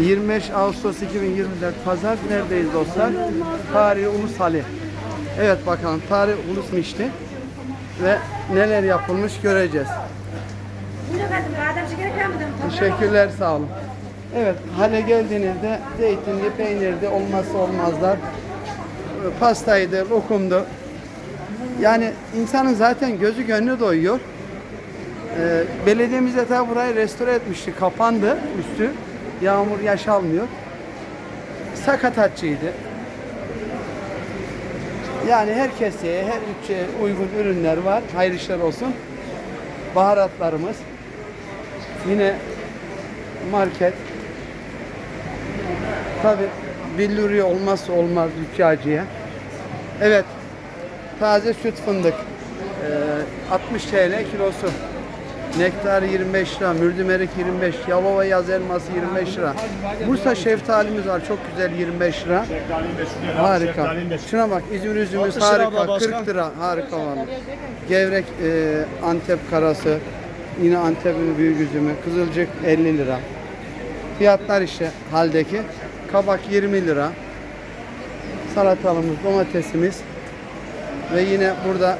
25 Ağustos 2024 Pazar neredeyiz dostlar? Tarihi Ulus Ali. Evet bakalım Tarih Ulus Mişti ve neler yapılmış göreceğiz. Teşekkürler sağ olun. Evet hale geldiğinizde zeytinli, peynirli olmazsa olmazlar. Pastaydı, lokumdu. Yani insanın zaten gözü gönlü doyuyor. Ee, belediyemiz de tabi burayı restore etmişti. Kapandı üstü. Yağmur yaş almıyor. Sakatatçıydı. Yani her keseye, her bütçeye uygun ürünler var. Hayırlı işler olsun. Baharatlarımız. Yine market. Tabi billuri olmazsa olmaz züccaciye. Evet. Taze süt fındık. Ee, 60 TL kilosu. Nektar 25 lira, mürdümerik 25, Yalova yaz elması 25 lira. Bursa şeftalimiz var çok güzel 25 lira. Harika. Şuna bak İzmir üzümümüz 60 lira harika abla, başka? 40 lira harika var. Gevrek e, Antep karası yine Antep'in büyük üzümü Kızılcık 50 lira. Fiyatlar işte haldeki. Kabak 20 lira. Salatalımız, domatesimiz ve yine burada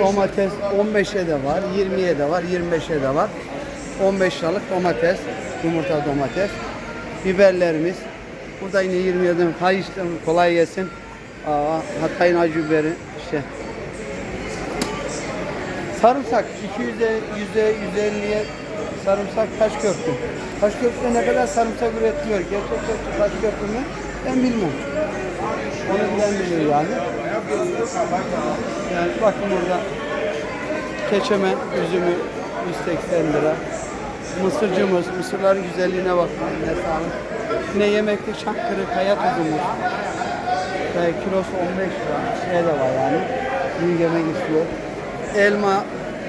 domates 15'e de var, 20'ye de var, 25'e de var. 15 liralık domates, yumurta domates. Biberlerimiz. Burada yine 20 adım. Hay işte kolay gelsin. Aa, Hatay'ın acı biberi işte. Sarımsak 200'e, 100'e, 150'ye sarımsak taş köprü. Taş köprüde ne kadar sarımsak üretiliyor? Gerçekten taş köprü mü? Ben bilmem. Onu bilen bilir yani. Yani bakın burada keçemen üzümü 180 lira. Mısırcımız, mısırların güzelliğine bakın. Ne sağlık. Yine yemekte çankırı kaya tuzumuz. Ve kilosu 15 lira. Şey de var yani. Yemek istiyor. Elma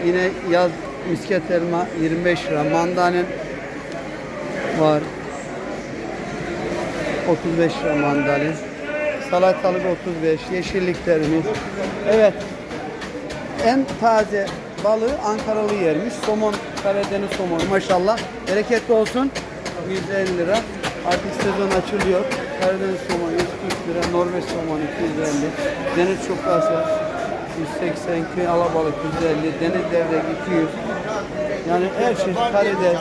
yine yaz misket elma 25 lira. Mandalin var. 35 lira mandalin. Salatalık 35, yeşilliklerimiz. Evet. En taze balığı Ankaralı yermiş. Somon, Karadeniz somonu maşallah. Bereketli olsun. 150 lira. Artık sezon açılıyor. Karadeniz somonu 140 lira. Norveç somonu 250. Deniz çuprası 180. Köy alabalık 150. Deniz levrek 200. Yani her şey karides.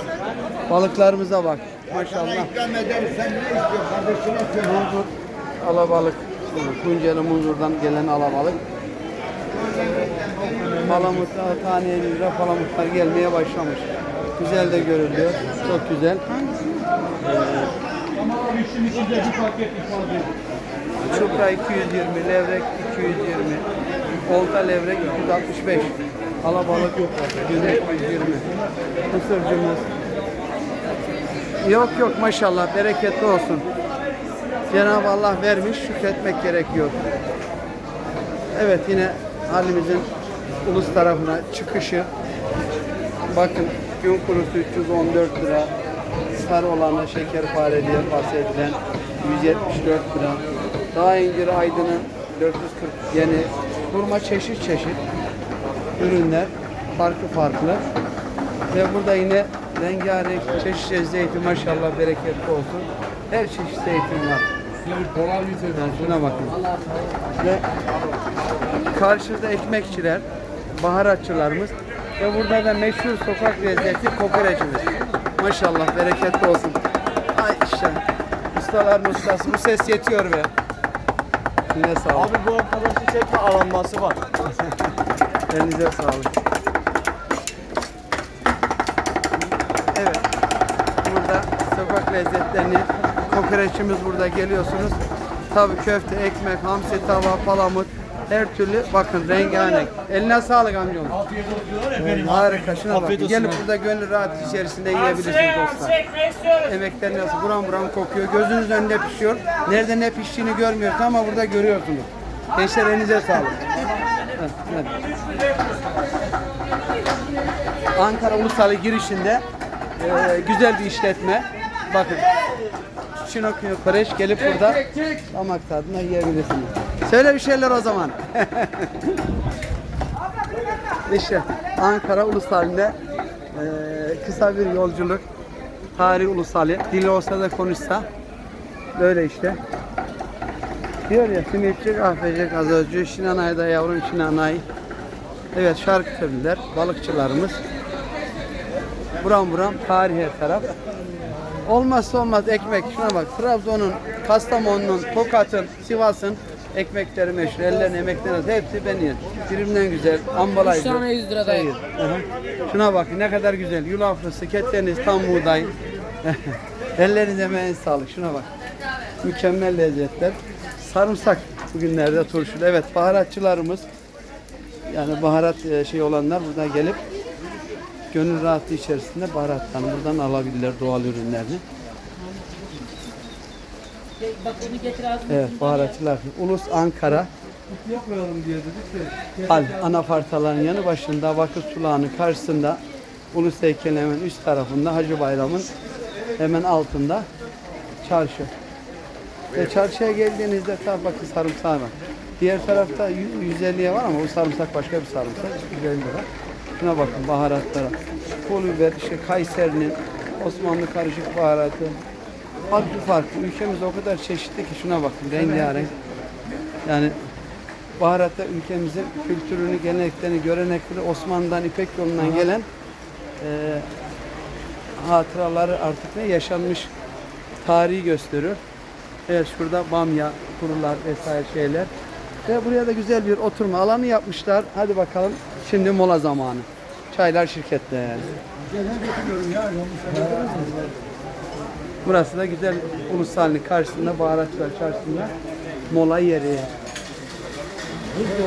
Balıklarımıza bak. Maşallah. İkram edersen ne istiyor kardeşine söyle. Alabalık, Tunceli Muzur'dan gelen alabalık. Palamutlar tane 50 lira palamutlar gelmeye başlamış. Güzel de görülüyor. Çok güzel. Çupra 220, levrek 220, olta levrek 265, alabalık 120, mısırcımız. Yok yok maşallah bereketli olsun. Cenab-ı Allah vermiş şükretmek gerekiyor. Evet yine halimizin ulus tarafına çıkışı. Bakın gün kurusu 314 lira. Sarı olanı şekerpare diye bahsedilen 174 lira. Daha incir aydının 440 yeni hurma çeşit çeşit ürünler farklı farklı. Ve burada yine rengarenk çeşit zeytin maşallah bereketli olsun. Her çeşit zeytin var. Yani şuna bakın. Ve karşıda ekmekçiler, baharatçılarımız ve burada da meşhur sokak lezzeti kokoreçimiz. Maşallah bereketli olsun. Ay işte ustaların ustası bu ses yetiyor be. Yine sağ olun. Abi bu arkadaşı çekme aranması var. Elinize sağlık. Evet. Burada sokak lezzetlerini kokoreçimiz burada geliyorsunuz. Tabii köfte, ekmek, hamsi, tava, palamut her türlü bakın rengarenk. Eline sağlık amcam. Afiyet olsun efendim. Harika şuna bakın. Gelip burada gönül rahat içerisinde yiyebilirsiniz dostlar. Emekler nasıl buram buram kokuyor. Gözünüz önünde pişiyor. Nerede ne piştiğini görmüyorsunuz ama burada görüyorsunuz. Gençler elinize sağlık. Evet. Ankara Ulusalı girişinde e, güzel bir işletme. Bakın. Çinokyo Koreş gelip burada damak tadına yiyebilirsiniz. Söyle bir şeyler o zaman. işte Ankara Ulusalı'nda Ee, kısa bir yolculuk. Tarih ulusalı. Dili olsa da konuşsa. Böyle işte. Diyor ya simitçi, kahveci, gazozcu, Şinanay'da yavrum Şinanay. Evet şarkı söylediler. Balıkçılarımız. Buram buram tarih her taraf. Olmazsa olmaz ekmek. Şuna bak. Trabzon'un, Kastamonu'nun, Tokat'ın, Sivas'ın ekmekleri meşhur. Ellerine emeklerine hepsi ben yerim. Birbirinden güzel. Ambalajlı. Üç tane 100 lira dayı. Hayır. Şuna bak ne kadar güzel. Yulaflısı, keteniz, tam buğday. Ellerinize emeğinize sağlık. Şuna bak. Mükemmel lezzetler. Sarımsak bugünlerde turşulu. Evet baharatçılarımız yani baharat e, şey olanlar burada gelip gönül rahatlığı içerisinde baharatlarını buradan alabilirler doğal ürünlerini. Bak onu getir ağzına. Evet baharatçılar. Ulus Ankara. Yapmayalım diye dedik Hal anafartaların yanı başında vakıf sulağının karşısında Ulus heykelin hemen üst tarafında Hacı Bayram'ın hemen altında çarşı. Ve çarşıya geldiğinizde tabi bakın sarımsak var. Diğer tarafta yü- 150'ye var ama bu sarımsak başka bir sarımsak. 150 lira. Şuna bakın baharatlara. Pul biber, işte Kayseri'nin Osmanlı karışık baharatı. Farklı farklı. Ülkemiz o kadar çeşitli ki şuna bakın rengarenk. Yani baharatta ülkemizin kültürünü, geleneklerini, görenekleri Osmanlı'dan İpek yolundan gelen e, hatıraları artık ne yaşanmış tarihi gösteriyor. Evet şurada bamya, kurular vesaire şeyler. Ve buraya da güzel bir oturma alanı yapmışlar. Hadi bakalım şimdi mola zamanı. Çaylar şirkette. Burası da güzel ulusalın karşısında baharatçılar çarşısında mola yeri.